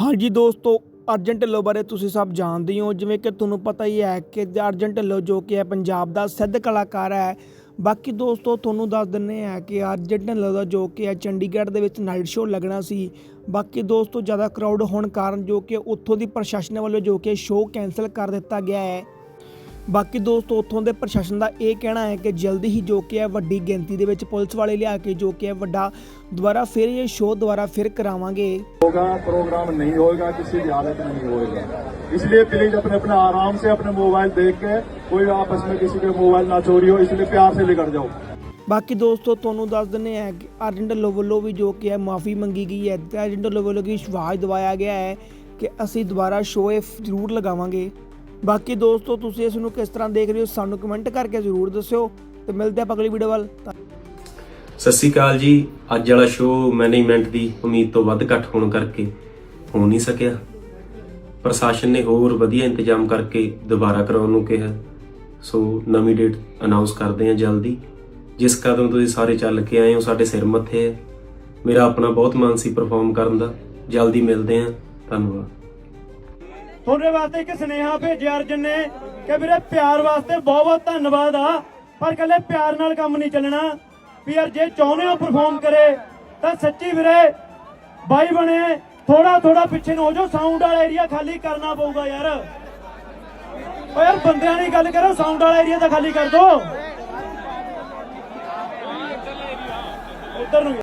ਹਾਂਜੀ ਦੋਸਤੋ, ਅਰਜਨ ਢਿੱਲੋਂ ਬਾਰੇ ਤੁਸੀਂ ਸਭ ਜਾਣਦੇ ਹੋ ਜਿਵੇਂ ਕਿ ਤੁਹਾਨੂੰ ਪਤਾ ਹੀ ਹੈ ਕਿ ਅਰਜਨ ਢਿੱਲੋਂ ਜੋ ਕਿ ਹੈ, ਪੰਜਾਬ ਦਾ ਸਿੱਧ ਕਲਾਕਾਰ ਹੈ। ਬਾਕੀ ਦੋਸਤੋ, ਤੁਹਾਨੂੰ ਦੱਸ ਦਿੰਨੇ ਆ ਕਿ ਅਰਜਨ ਢਿੱਲੋਂ ਦਾ ਜੋ ਕਿ ਹੈ, ਚੰਡੀਗੜ੍ਹ ਦੇ ਵਿੱਚ ਨਾਈਟ ਸ਼ੋਅ ਲੱਗਣਾ ਸੀ। ਬਾਕੀ ਦੋਸਤੋ, ਜ਼ਿਆਦਾ ਕਰਾਊਡ ਹੋਣ ਕਾਰਨ ਜੋ ਕਿ ਉੱਥੋਂ ਦੀ ਪ੍ਰਸ਼ਾਸਨ ਵੱਲੋਂ ਜੋ ਕਿ ਸ਼ੋਅ ਕੈਨਸਲ ਕਰ ਦਿੱਤਾ ਗਿਆ ਹੈ। ਬਾਕੀ ਦੋਸਤੋ ਉੱਥੋਂ ਦੇ ਪ੍ਰਸ਼ਾਸਨ ਦਾ ਇਹ ਕਹਿਣਾ ਹੈ ਕਿ ਜਲਦੀ ਹੀ ਜੋ ਕਿ ਹੈ ਵੱਡੀ ਗਿਣਤੀ ਦੇ ਵਿੱਚ ਪੁਲਿਸ ਵਾਲੇ ਲਿਆ ਕੇ ਜੋ ਕਿ ਹੈ ਵੱਡਾ ਦੁਬਾਰਾ ਫਿਰ ਇਹ ਸ਼ੋਅ ਦੁਬਾਰਾ ਫਿਰ ਕਰਾਵਾਂਗੇ। ਹੋਗਾ ਪ੍ਰੋਗਰਾਮ ਨਹੀਂ ਹੋਏਗਾ ਕਿਸੇ ਦੀ ਹਾਲਤ ਨਹੀਂ ਹੋਏਗਾ। ਇਸ ਲਈ ਪਲੀਜ਼ ਆਪਣੇ ਆਪਣਾ ਆਰਾਮ ਸੇ ਆਪਣੇ ਮੋਬਾਈਲ ਦੇਖ ਕੇ ਕੋਈ ਆਪਸ ਵਿੱਚ ਕਿਸੇ ਕੇ ਮੋਬਾਈਲ ਨਾ ਚੋਰੀ ਹੋ ਇਸ ਲਈ ਪਿਆਰ ਸੇ ਨਿਕਲ ਜਾਓ। ਬਾਕੀ ਦੋਸਤੋ ਤੁਹਾਨੂੰ ਦੱਸ ਦਿੰਨੇ ਆ ਕਿ ਅਰਜਨ ਢੱਲੋ ਵੀ ਜੋ ਕਿ ਹੈ ਮਾਫੀ ਮੰਗੀ ਗਈ ਹੈ। ਅਰਜਨ ਢੱਲੋ ਕੀ ਵਿਸ਼ਵਾਸ ਦਿਵਾਇਆ ਗਿਆ ਹੈ ਕਿ ਅਸੀਂ ਦੁਬਾਰਾ ਸ਼ੋਅ ਜ਼ਰੂਰ ਲਗਾਵਾਂਗੇ। ਬਾਕੀ ਦੋਸਤੋ, ਤੁਸੀਂ ਇਸ ਨੂੰ ਕਿਸ ਤਰ੍ਹਾਂ ਦੇਖ ਰਹੇ ਹੋ, ਸਾਨੂੰ ਕਮੈਂਟ ਕਰਕੇ ਜ਼ਰੂਰ ਦੱਸਿਓ ਤੇ ਮਿਲਦੇ ਆਪਾਂ ਅਗਲੀ ਵੀਡੀਓ ਵੱਲ। ਸਤਿ ਸ਼੍ਰੀ ਅਕਾਲ ਜੀ। ਅੱਜ ਵਾਲਾ ਸ਼ੋਅ ਮੈਨੇਜਮੈਂਟ ਦੀ ਉਮੀਦ ਤੋਂ ਵੱਧ ਘੱਟ ਹੋਣ ਕਰਕੇ ਹੋ ਨਹੀਂ ਸਕਿਆ। ਪ੍ਰਸ਼ਾਸਨ ਨੇ ਹੋਰ ਵਧੀਆ ਇੰਤਜ਼ਾਮ ਕਰਕੇ ਦੁਬਾਰਾ ਕਰਾਉਣ ਨੂੰ ਕਿਹਾ। ਸੋ ਨਵੀਂ ਡੇਟ ਅਨਾਉਂਸ ਕਰਦੇ ਹਾਂ ਜਲਦੀ। ਜਿਸ ਕਦਮ ਤੁਸੀਂ ਸਾਰੇ ਚੱਲ ਕੇ ਆਏ ਹੋ, ਸਾਡੇ ਸਿਰ ਮੱਥੇ ਹੈ। ਮੇਰਾ ਆਪਣਾ ਬਹੁਤ ਮਨ ਸੀ ਪਰਫਾਰਮ ਕਰਨ ਦਾ। ਜਲਦੀ ਮਿਲਦੇ ਹਾਂ। ਧੰਨਵਾਦ। ਤੁਹਾਡੇ ਵਾਸਤੇ ਇੱਕ ਸੁਨੇਹਾ ਭੇਜਿਆ ਅਰਜਨ ਨੇ ਕਿ ਵੀਰੇ ਪਿਆਰ ਵਾਸਤੇ ਬਹੁਤ ਬਹੁਤ ਧੰਨਵਾਦ ਆ, ਪਰ ਕੱਲੇ ਪਿਆਰ ਨਾਲ ਕੰਮ ਨਹੀਂ ਚੱਲਣਾ। ਵੀ ਯਾਰ ਜੇ ਚਾਹੁੰਦੇ ਹੋ ਪਰਫਾਰਮ ਕਰੇ, ਤਾਂ ਸੱਚੀ ਵੀਰੇ ਬਾਈ ਬਣੇ ਥੋੜਾ ਥੋੜਾ ਪਿੱਛੇ ਨੂੰ ਹੋ ਜਾਓ ਸਾਊਂਡ ਵਾਲਾ ਏਰੀਆ ਖਾਲੀ ਕਰਨਾ ਪਊਗਾ ਯਾਰ। ਓ ਯਾਰ ਬੰਦਿਆਂ ਦੀ ਗੱਲ ਕਰੋ ਸਾਊਂਡ ਵਾਲਾ ਏਰੀਆ ਤਾਂ ਖਾਲੀ ਕਰ ਦੋ। ਉਧਰ ਨੂੰ